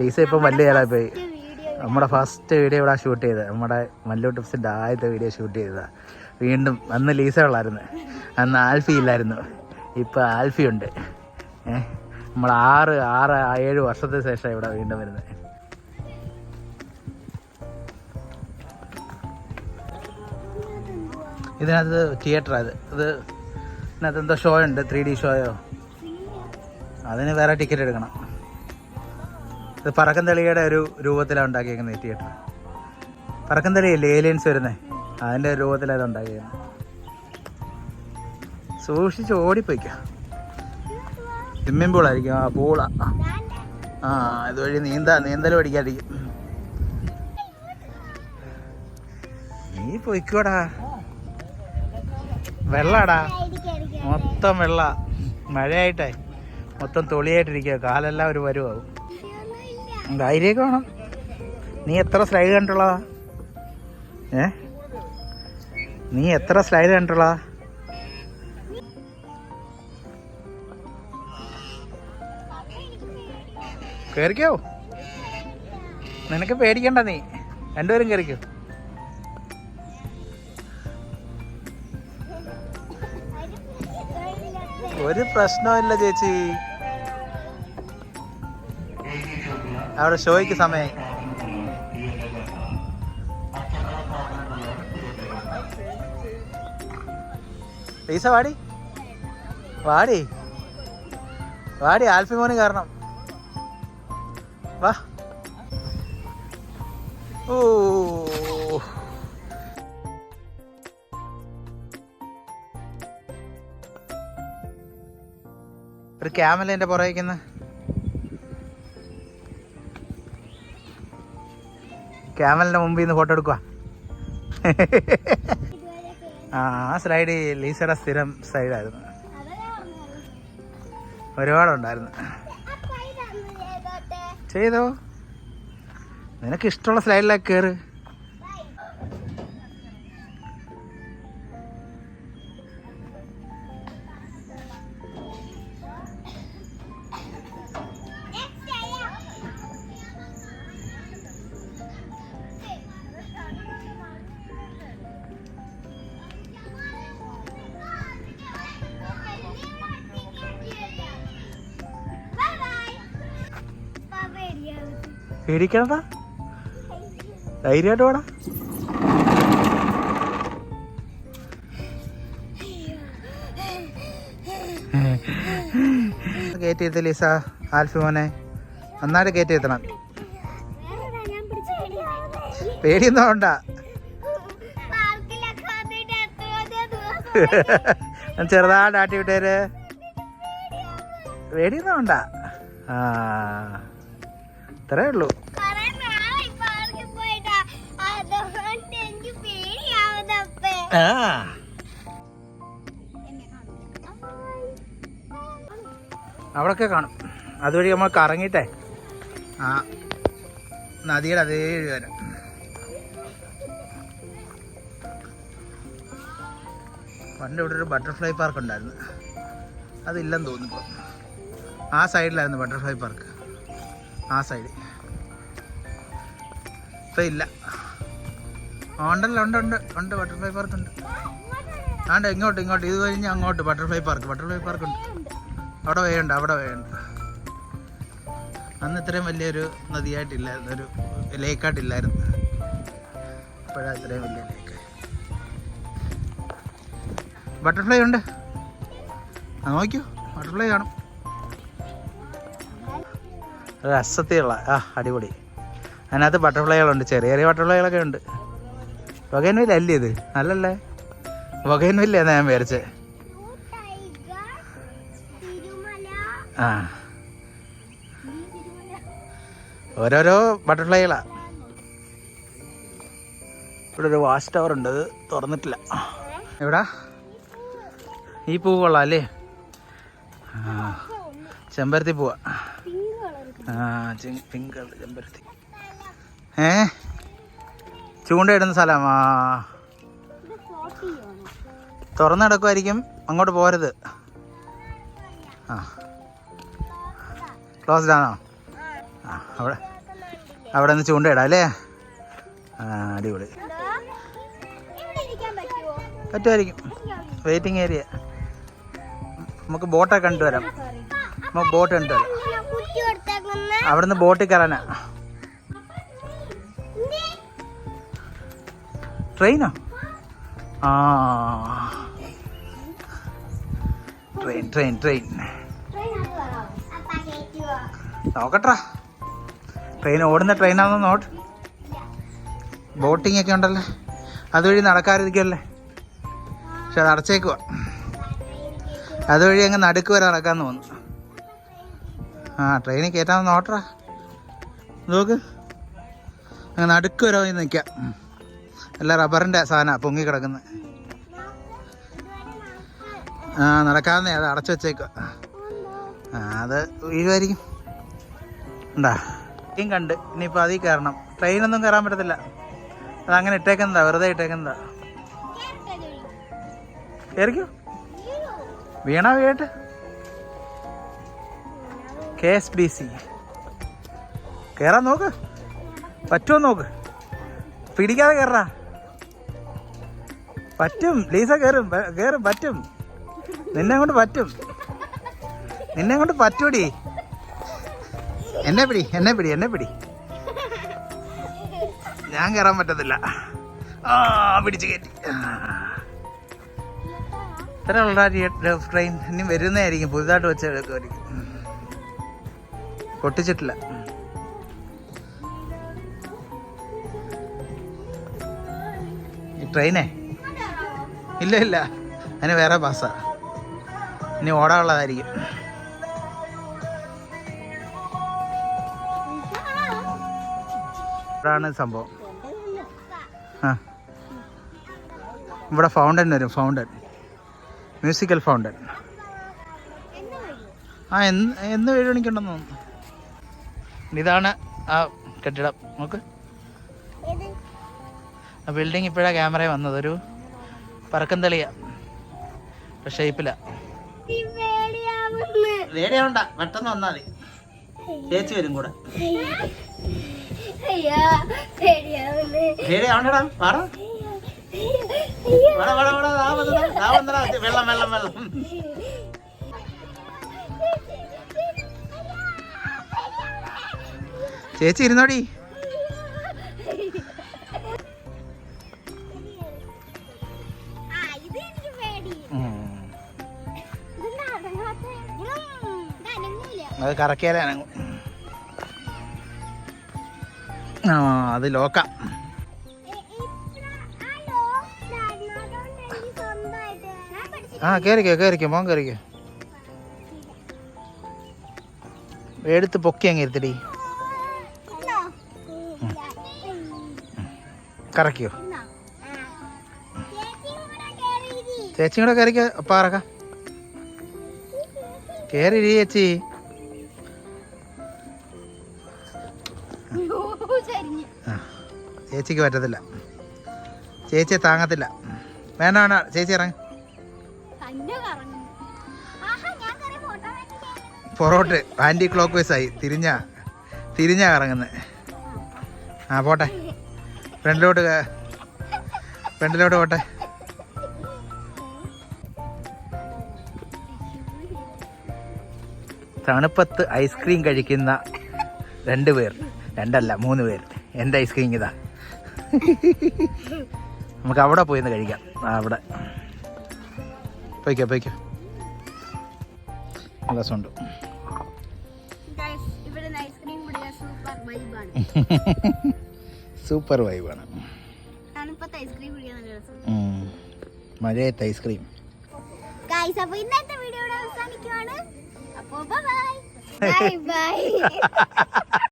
Lisa ഇപ്പം വലിയ ആളായി പോയി. നമ്മുടെ ഫസ്റ്റ് വീഡിയോ ഇവിടെ ഷൂട്ട് ചെയ്തത്. നമ്മുടെ മല്ലു ടിപ്സിന്റെ ആദ്യത്തെ വീഡിയോ ഷൂട്ട് ചെയ്തതാ. വീണ്ടും അന്ന് ലീസ ഉള്ളായിരുന്നു. അന്ന് ആൽഫി ഇല്ലായിരുന്നു. ഇപ്പോൾ ആൽഫി ഉണ്ട്. ഏഹ് നമ്മൾ ആറ് ആറ് ഏഴ് വർഷത്തിന് ശേഷം ഇവിടെ വീണ്ടും വരുന്നത്. ഇതിനകത്ത് തിയേറ്ററാണ് ഇത്. ഇത് ഇതിനകത്ത് എന്തോ ഷോ ഉണ്ട്? ത്രീ ഡി ഷോയോ അതിന് വേറെ ടിക്കറ്റ് എടുക്കണം. ഇത് പറക്കന്തളിയുടെ ഒരു രൂപത്തിലാണ് ഉണ്ടാക്കിയേക്കുന്നത് ഈ തിയേറ്റർ പറക്കന്തളിയല്ലേ ഏലിയൻസ് വരുന്നത് അതിന്റെ രൂപത്തിലാണ് ഇത് ഉണ്ടാക്കിയേക്കുന്നത് സൂക്ഷിച്ച് ഓടിപ്പോയിക്ക. സ്വിമ്മിംഗ് പൂളായിരിക്കും ആ പൂള ആ. ഇതുവഴി നീന്താ നീന്തൽ പഠിക്കാതിരിക്കും. നീ പൊയ്ക്കോടാ. വെള്ളാടാ. മൊത്തം വെള്ള. മഴയായിട്ടേ. മൊത്തം തൊളിയായിട്ടിരിക്കുക കാലെല്ലാം ഒരു വരുവാകും ധൈര്യമൊക്കെ വേണം? നീ എത്ര സ്ലൈഡ് കണ്ടുള്ളതാ ഏ? നീ എത്ര സ്ലൈഡ് കണ്ടുള്ളതാ കയറിക്കോ നിനക്ക് പേടിക്കണ്ട നീ. രണ്ടുപേരും കയറിക്കോ ഒരു പ്രശ്നമില്ല ചേച്ചി. അവിടെ ഷോയ്ക്ക് സമയം പൈസ വാടി. വാടി. വാടി ആൽഫി മോന് കാരണം. വാ. ഓ. ഒരു ക്യാമല എന്റെ പുറകിക്കുന്ന. ക്യാമലിന്റെ മുമ്പിൽ നിന്ന് ഫോട്ടോ എടുക്കുക ആ ആ സ്ലൈഡ് ലീസയുടെ സ്ഥിരം സ്ലൈഡായിരുന്നു ഒരുപാടുണ്ടായിരുന്നു. ചെയ്തോ? നിനക്ക് ഇഷ്ടമുള്ള സ്ലൈഡിലേക്ക് കയറ് പേടിക്കണതാ? ധൈര്യമായിട്ട് വേണം കയറ്റി എത്തി ലീസ ആൽഫി മോനെ. നന്നായിട്ട് കയറ്റി എത്തണം പേടിയൊന്നും വേണ്ട ചെറുതായിട്ട് ആട്ടി വിട്ടേര്. പേടിയൊന്നും വേണ്ട ആ. ഇത്രേ ഉള്ളൂ. ആ. അവിടൊക്കെ കാണും. അതുവഴി നമ്മൾ കറങ്ങിയിട്ടേ. ആ. നദിയുടെ അതേ വരാം. പണ്ട് ഇവിടെ ഒരു ബട്ടർഫ്ലൈ പാർക്ക് ഉണ്ടായിരുന്നു. അതില്ലെന്ന് തോന്നുന്നു ആ സൈഡിലായിരുന്നു ബട്ടർഫ്ലൈ പാർക്ക് ആ സൈഡ് ഇപ്പം ഇല്ല. ഉണ്ടല്ലോ ഉണ്ട് ഉണ്ട് ഉണ്ട്. ബട്ടർഫ്ലൈ പാർക്ക് ഉണ്ട്. ആണ്ട് ഇങ്ങോട്ട് ഇങ്ങോട്ട്. ഇത് കഴിഞ്ഞ് അങ്ങോട്ട് ബട്ടർഫ്ലൈ പാർക്ക് ബട്ടർഫ്ലൈ പാർക്ക് ഉണ്ട്. അവിടെ വേണ്ട അവിടെ വേണ്ട അന്ന് ഇത്രയും വലിയൊരു നദിയായിട്ടില്ലായിരുന്നു ഒരു ലേക്കായിട്ടില്ലായിരുന്നു ഇപ്പോഴാണ് ഇത്രയും വലിയ ലേക്ക് ബട്ടർഫ്ലൈ ഉണ്ട്. നോക്കിയോ? ബട്ടർഫ്ലൈ കാണും. രസത്തിലുള്ള ആ അടിപൊളി. അതിനകത്ത് ബട്ടർഫ്ലൈകളുണ്ട് ചെറിയ ചെറിയ ബട്ടർഫ്ലൈകളൊക്കെ ഉണ്ട്. വകയൻവില്ല അല്ലേ ഇത്? നല്ലല്ലേ? വകയൻവില്ല ഞാൻ വിചാരിച്ചേ. ആ. ഓരോരോ ബട്ടർഫ്ലൈകളാ ഇവിടെ ഒരു വാഷ് ടവർ ഉണ്ട് അത് തുറന്നിട്ടില്ല. എവിടാ? ഈ പൂ കൊള്ളാം അല്ലേ? ആ. ചെമ്പരത്തി പോവാ. പിങ്ക് കളർ ഏ? ചൂണ്ടയിടുന്ന സ്ഥലമാ. തുറന്നു കിടക്കുമായിരിക്കും അങ്ങോട്ട് പോരുത്. ആ. ക്ലോസ്ഡ് ആണോ? ആ അവിടെ അവിടെ നിന്ന് ചൂണ്ടയിടാം അല്ലേ? ആ അടിപൊളി. പറ്റുമായിരിക്കും. വെയിറ്റിംഗ് ഏരിയ നമുക്ക് ബോട്ടൊക്കെ കണ്ടുവരാം. നമുക്ക് ബോട്ട് കണ്ടുവരാം. അവിടുന്ന് ബോട്ടിൽ കയറാനാ. ട്രെയിനോ? ആ. Train train train. നോക്കട്ടാ. ട്രെയിൻ ഓടുന്ന ട്രെയിനാണെന്ന് നോട്ട്? ബോട്ടിംഗ് ഒക്കെ ഉണ്ടല്ലേ? അതുവഴി നടക്കാതിരിക്കല്ലേ പക്ഷെ അത് അടച്ചേക്കുക അതുവഴി അങ്ങ് നടുക്ക് വരെ നടക്കാന്ന് തോന്നുന്നു. ആ ട്രെയിനിൽ കയറ്റാമെന്ന് നോട്ടറ നോക്ക്. അങ്ങനെ നടുക്ക് വരെ പോയി നിൽക്കാം. എല്ലാം റബ്ബറിന്റെ സാധനമാണ് പൊങ്ങി കിടക്കുന്നത് ആ നടക്കാന്നേ അത് അടച്ചു വെച്ചേക്കുക ആ അത് വീഴുമായിരിക്കും. ഉണ്ടാ? ട്രെയിൻ കണ്ട്. ഇനിയിപ്പോൾ അതിൽ കയറണം. ട്രെയിനൊന്നും കയറാൻ പറ്റത്തില്ല. അതങ്ങനെ ഇട്ടേക്കുന്നതാ വെറുതെ ഇട്ടേക്കുന്നതാ. കയറിക്കോ വീണാ വീട്ട് കെ എസ് ബി സി കയറാൻ നോക്ക്. പറ്റുമോ നോക്ക്? പിടിക്കാതെ കയറാ പറ്റും. ലീസ കയറും കയറും പറ്റും. നിന്നെ കൊണ്ട് പറ്റും. നിന്നെ കൊണ്ട് പറ്റൂടി. എന്നെ പിടി എന്നെ പിടി എന്നെ പിടി. ഞാൻ കയറാൻ പറ്റത്തില്ല. ആ പിടിച്ച് കയറ്റി ഇത്ര ഉള്ള ട്രെയിൻ ഇനി വരുന്നതായിരിക്കും. പുതുതായിട്ട് വെച്ച എടുക്കുമായിരിക്കും പൊട്ടിച്ചിട്ടില്ല. ട്രെയിനേ ഇല്ല ഇല്ല. അതിന് വേറെ പാസ്സാ ഇനി ഓടാനുള്ളതായിരിക്കും. ഇതാണ് സംഭവം. ആ. ഇവിടെ ഫൗണ്ടൻ വരും ഫൗണ്ടൻ മ്യൂസിക്കൽ ഫൗണ്ടൻ ആ എന്ന് എന്ന് ഏഴ് മണിക്കുണ്ടെന്ന് തോന്നുന്നു. ഇതാണ് ആ കെട്ടിടം. നോക്ക്. ആ ബിൽഡിംഗ് ഇപ്പോഴാണ് ക്യാമറ വന്നത്. ഒരു പറക്കം തെളിയ. ഷേപ്പില വേടിയാവണ്ട പെട്ടെന്ന് വന്നാൽ മതി. ചേച്ചി വരും കൂടെ. വേടിയാവണ്ടടാ പാറ. വെള്ളം വെള്ളം വെള്ളം. ചേച്ചി ഇരുന്നോടി. അത് കറക്കിയാലേ അനങ്ങും. ആ അത് ലോക്ക. ആ കയറിക്കോ കയറിക്കോ മോൻ കയറിക്കോ എടുത്ത് പൊക്കി അങ്ങ് ഇരുത്തടി. കറക്കിയോ? ചേച്ചി കൂടെ കയറിക്കോ. അപ്പ ഇറക്കാം കയറി ചേച്ചി. ചേച്ചിക്ക് പറ്റത്തില്ല. ചേച്ചിയെ താങ്ങത്തില്ല. വേണ്ട വേണ്ട. ചേച്ചി ഇറങ്ങ. പൊറോട്ട് ആന്റി ക്ലോക്ക് വൈസ് ആയി. തിരിഞ്ഞ തിരിഞ്ഞാ കറങ്ങുന്നത് ആ പോട്ടെ. ഫ്രണ്ടിലോട്ട് പെണ്ണിലോട്ട് ഫ്രണ്ടിലോട്ട് പോട്ടെ. തണുപ്പത്ത് ഐസ്ക്രീം കഴിക്കുന്ന രണ്ട് പേർ. രണ്ടല്ല മൂന്ന് പേർ. എന്റെ ഐസ്ക്രീം ഇതാ. നമുക്ക് അവിടെ പോയി ഒന്ന് കഴിക്കാം. ആ, അവിടെ. പോയിക്കോ പോയിക്കോ. നല്ല രസമുണ്ട്. ഇവിടെ ഐസ്ക്രീം സൂപ്പർ വൈബാണ് സൂപ്പർ വൈബാണ്. മഴയത്തെ ഐസ്ക്രീം കുടിക്കാൻ നല്ല രസം. ഉം. മഴയത്ത് ഐസ്ക്രീം ഗൈസ് അപ്പൊ ഇന്നത്തെ വീഡിയോ അവസാനിക്കുവാണ്. അപ്പൊ ബൈ ബൈ ബൈ